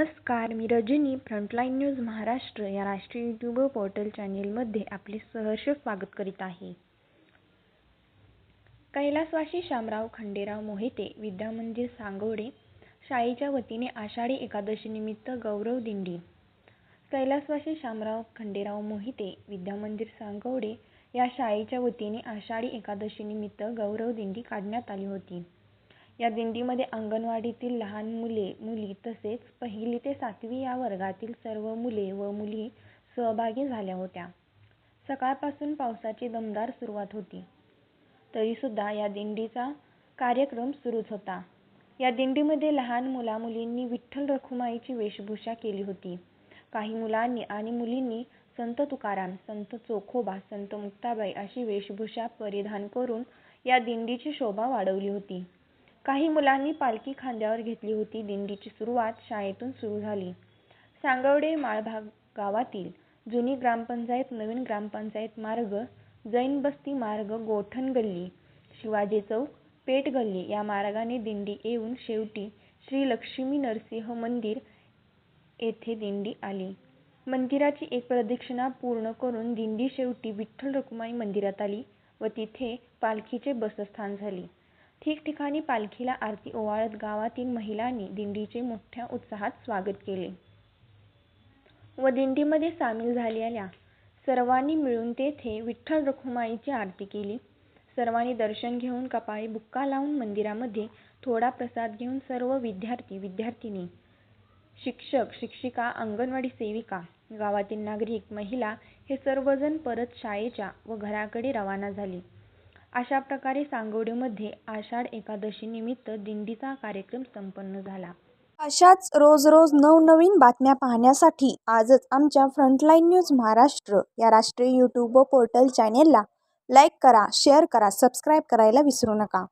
नमस्कार मी Rajani frontline news Maharashtra या राष्ट्रीय यूट्यूब पोर्टल चॅनेलमध्ये आपले सहर्ष स्वागत करीत आहे. कैलासवासी शामराव खंडेराव मोहिते विद्यामंदिर सांगवडे शाळेच्या वतीने आषाढी एकादशीनिमित्त गौरव दिंडी. कैलासवासी शामराव खंडेराव मोहिते विद्यामंदिर सांगवडे या शाळेच्या वतीने आषाढी एकादशीनिमित्त गौरव दिंडी काढण्यात आली होती. या दिंडीमध्ये अंगणवाडीतील लहान मुले मुली तसेच पहिली ते सातवी या वर्गातील सर्व मुले व मुली सहभागी झाल्या होत्या. सकाळपासून पावसाची दमदार सुरुवात होती. तरीसुद्धा या दिंडीचा कार्यक्रम सुरूच होता. या दिंडीमध्ये लहान मुलामुलींनी विठ्ठल रखुमाईची वेशभूषा केली होती. काही मुलांनी आणि मुलींनी संत तुकाराम संत चोखोबा संत मुक्ताबाई अशी वेशभूषा परिधान करून या दिंडीची शोभा वाढवली होती. काही मुलांनी पालखी खांद्यावर घेतली होती. दिंडीची सुरुवात शाळेतून सुरू झाली. सांगवडे माळभाग गावातील जुनी ग्रामपंचायत नवीन ग्रामपंचायत मार्ग जैन बस्ती मार्ग गोठण गल्ली शिवाजी चौक पेठ गल्ली या मार्गाने दिंडी येऊन शेवटी श्री लक्ष्मी नरसिंह मंदिर येथे दिंडी आली. मंदिराची एक प्रदक्षिणा पूर्ण करून दिंडी शेवटी विठ्ठल रखुमाई मंदिरात आली व तिथे पालखीचे बसस्थान झाले. ठिकठिकाणी पालखीला आरती ओवाळत गावातील महिलांनी दिंडीचे मोठ्या उत्साहात स्वागत केले. व दिंडीमध्ये सामील झालेल्या सर्वांनी मिळून तेथे विठ्ठल रखुमाईची आरती केली. सर्वांनी दर्शन घेऊन कपाळी बुक्का लावून मंदिरामध्ये थोडा प्रसाद घेऊन सर्व विद्यार्थी विद्यार्थिनी शिक्षक शिक्षिका अंगणवाडी सेविका गावातील नागरिक महिला हे सर्वजण परत शाळेच्या व घराकडे रवाना झाले. अशा प्रकारे सांगवडीमध्ये आषाढ एकादशी निमित्त दिंडीचा कार्यक्रम संपन्न झाला. अशाच रोज रोज नवनवीन बातम्या पाहण्यासाठी आजच आमच्या फ्रंटलाईन न्यूज महाराष्ट्र या राष्ट्रीय यूट्यूब पोर्टल चॅनेलला लाईक करा शेअर करा सबस्क्राईब करायला विसरू नका.